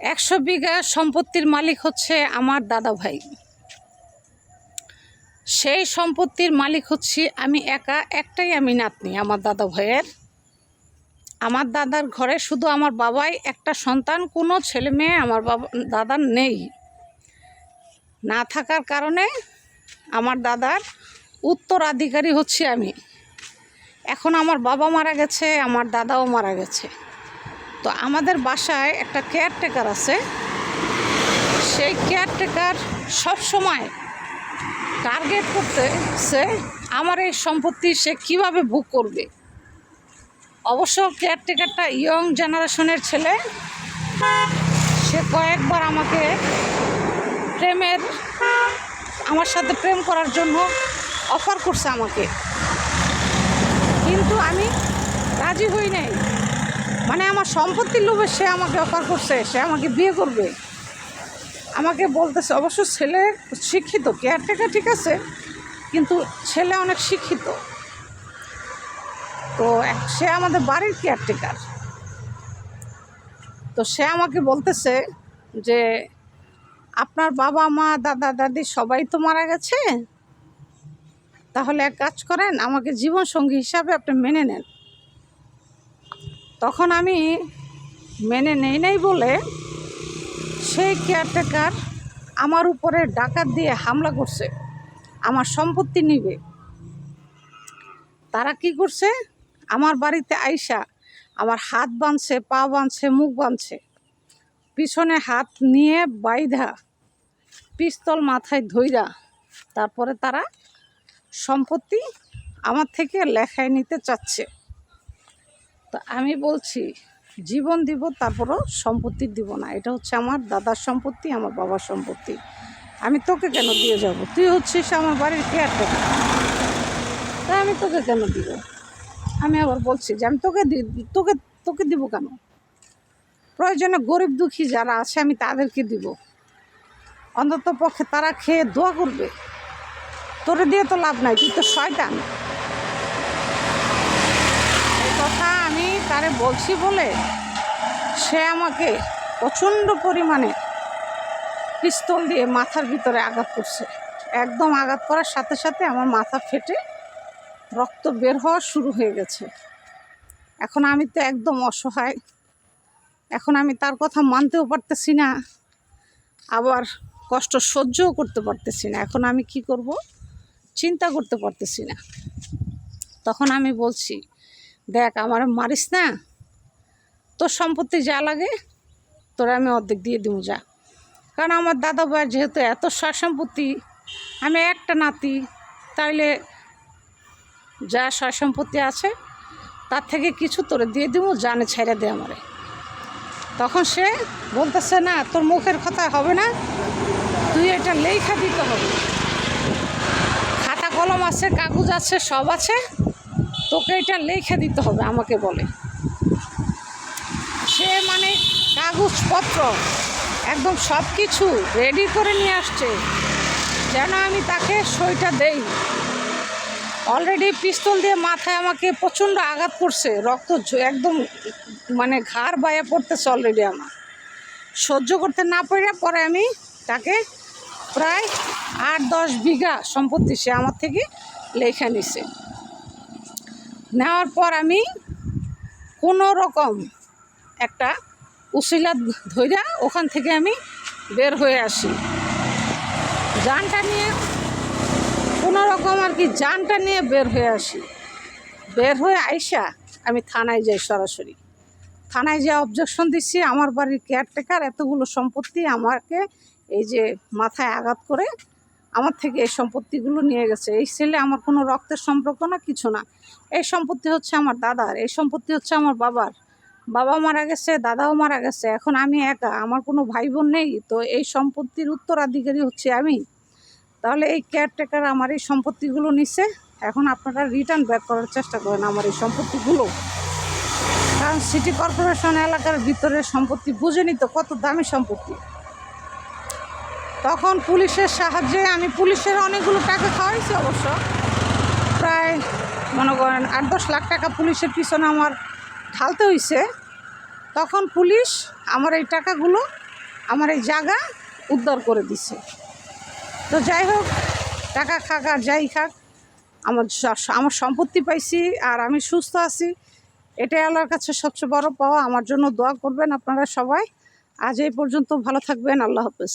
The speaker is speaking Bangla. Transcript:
একশো বিঘা সম্পত্তির মালিক হচ্ছে আমার দাদা ভাই। সেই সম্পত্তির মালিক হচ্ছি আমি একা, একটাই আমি নাতনি, আমার দাদা ভাইয়ের। আমার দাদার ঘরে শুধু আমার বাবাই, একটা সন্তান, কোনো ছেলে মেয়ে আমার বাবা দাদার নেই। না থাকার কারণে আমার দাদার উত্তরাধিকারী হচ্ছি আমি। এখন আমার বাবা মারা গেছে, আমার দাদাও মারা গেছে। তো আমাদের বাসায় একটা কেয়ারটেকার আছে। সেই কেয়ারটেকার সবসময় টার্গেট করতেছে, আমার এই সম্পত্তি সে কীভাবে ভোগ করবে? অবশ্য কেয়ারটেকারটা ইয়ং জেনারেশনের ছেলে। সে কয়েকবার আমাকে প্রেমের, আমার সাথে প্রেম করার জন্য অফার করছে আমাকে। কিন্তু আমি রাজি হই নাই। মানে আমার সম্পত্তির লোভে সে আমাকে অফার করছে, সে আমাকে বিয়ে করবে। আমাকে বলতেছে, অবশ্য ছেলে শিক্ষিত কেয়ারটেকার ঠিক আছে, কিন্তু ছেলে অনেক শিক্ষিত। তো সে আমাদের বাড়ির কেয়ারটেকার তো সে আমাকে বলতেছে যে, আপনার বাবা, মা, দাদা, দাদি সবাই তো মারা গেছে। তাহলে এক কাজ করেন, আমাকে জীবনসঙ্গী হিসাবে আপনি মেনে নেন। তখন আমি মেনে নেই নাই বলে সেই কেয়ারটেকার আমার উপরে ডাকাত দিয়ে হামলা করছে, আমার সম্পত্তি নিবে। তারা কি করছে? আমার বাড়িতে আইসা আমার হাত বাঁধছে, পা বাঁধছে, মুখ বাঁধছে। পিছনে হাত নিয়ে বাইধা পিস্তল মাথায় ধইরা তারপরে তারা সম্পত্তি আমার থেকে লেখায় নিতে চাচ্ছে। আমি বলছি, জীবন দিব, তারপরও সম্পত্তি দিব না। এটা হচ্ছে আমার দাদার সম্পত্তি, আমার বাবার সম্পত্তি। আমি তোকে কেন দিয়ে যাব? তুই হচ্ছিস আমার বাড়ির কেয়ারটেকার তাই আমি তোকে কেন দিব? আমি আবার বলছি যে, আমি তোকে তোকে তোকে দিব কেন? প্রয়োজনে গরিব দুঃখী যারা আছে, আমি তাদেরকে দিব। অন্তত পক্ষে তারা খেয়ে দোয়া করবে। তোরে দিয়ে তো লাভ নাই, তুই তো শয়তান এই কথা আমি তারে বলছি বলে সে আমাকে প্রচণ্ড পরিমাণে পিস্তল দিয়ে মাথার ভিতরে আঘাত করছে। একদম আঘাত করার সাথে সাথে আমার মাথা ফেটে রক্ত বের হওয়া শুরু হয়ে গেছে। এখন আমি তো একদম অসহায়। এখন আমি তার কথা মানতেও পারতেছি না। আবার কষ্ট সহ্যও করতে পারতেছি না। এখন আমি কি করব? চিন্তা করতে পারতেছি না। তখন আমি বলছি দেখ, আমার মারিস না। তোর সম্পত্তি যা লাগে, তোরা আমি অর্ধেক দিয়ে দিব, যা। কারণ আমার দাদা ভাইয়ের যেহেতু এত সম্পত্তি আমি একটা নাতি, তাইলে যা সম্পত্তি আছে, তার থেকে কিছু তোরে দিয়ে দিব, জানে ছেড়ে দে আমারে। তখন সে বলতেছে, না, তোর মুখের কথা হবে না, তুই এটা লেখা দিতে হবে। খাতা কলম আছে, কাগজ আছে, সব আছে তোকে এটা লেখা দিতে হবে, আমাকে বলে। সে মানে কাগজপত্র, একদম সব কিছু রেডি করে নিয়ে আসছে। যেন আমি তাকে সইটা দেই। অলরেডি পিস্তল দিয়ে মাথায় আমাকে প্রচণ্ড আঘাত করছে, রক্ত একদম মানে ঘাড় বায়া পড়তেছে অলরেডি আমার। সহ্য করতে না পারে পরে আমি তাকে প্রায় আট দশ বিঘা সম্পত্তি সে আমার থেকে লেখা নিছে। নেওয়ার পর আমি কোনো রকম একটা উশিলা ধইরা ওখান থেকে আমি বের হয়ে আসি। যানটা নিয়ে কোনো রকম আর কি যানটা নিয়ে বের হয়ে আসি। বের হয়ে আইসা আমি থানায় যাই সরাসরি। থানায় যে অবজেকশন দিচ্ছি আমার বাড়ির কেয়ারটেকার এতগুলো সম্পত্তি আমাকে এই যে মাথায় আঘাত করে আমার থেকে এই সম্পত্তিগুলো নিয়ে গেছে। এই ছেলে আমার কোনো রক্তের সম্পর্ক না, কিছু না। এই সম্পত্তি হচ্ছে আমার দাদার, এই সম্পত্তি হচ্ছে আমার বাবার। বাবা মারা গেছে, দাদাও মারা গেছে, এখন আমি একা, আমার কোনো ভাই বোন নেই, তো এই সম্পত্তির উত্তরাধিকারী হচ্ছে আমি। তাহলে এই কেয়ারটেকার আমার এই সম্পত্তিগুলো নিচ্ছে এখন আপনারা রিটার্ন ব্যাক করার চেষ্টা করেন আমার এই সম্পত্তিগুলো। কারণ সিটি কর্পোরেশন এলাকার ভিতরে সম্পত্তি বুঝেনি তো কত দামি সম্পত্তি। তখন পুলিশের সাহায্যে আমি পুলিশের অনেকগুলো টাকা খাওয়াইছি অবশ্য। প্রায় মনে করেন আট দশ লাখ টাকা পুলিশের পিছনে আমার ঢালতে হয়েছে তখন পুলিশ আমার এই টাকাগুলো, আমার এই জায়গা উদ্ধার করে দিছে। তো যাই হোক, টাকা খাক আর যাই খাক, আমার আমার সম্পত্তি পাইছি আর আমি সুস্থ আছি। এটাই আল্লাহর কাছে সবচেয়ে বড় পাওয়া। আমার জন্য দোয়া করবেন আপনারা সবাই। আজ এই পর্যন্ত ভালো থাকবেন। আল্লাহ হাফেজ।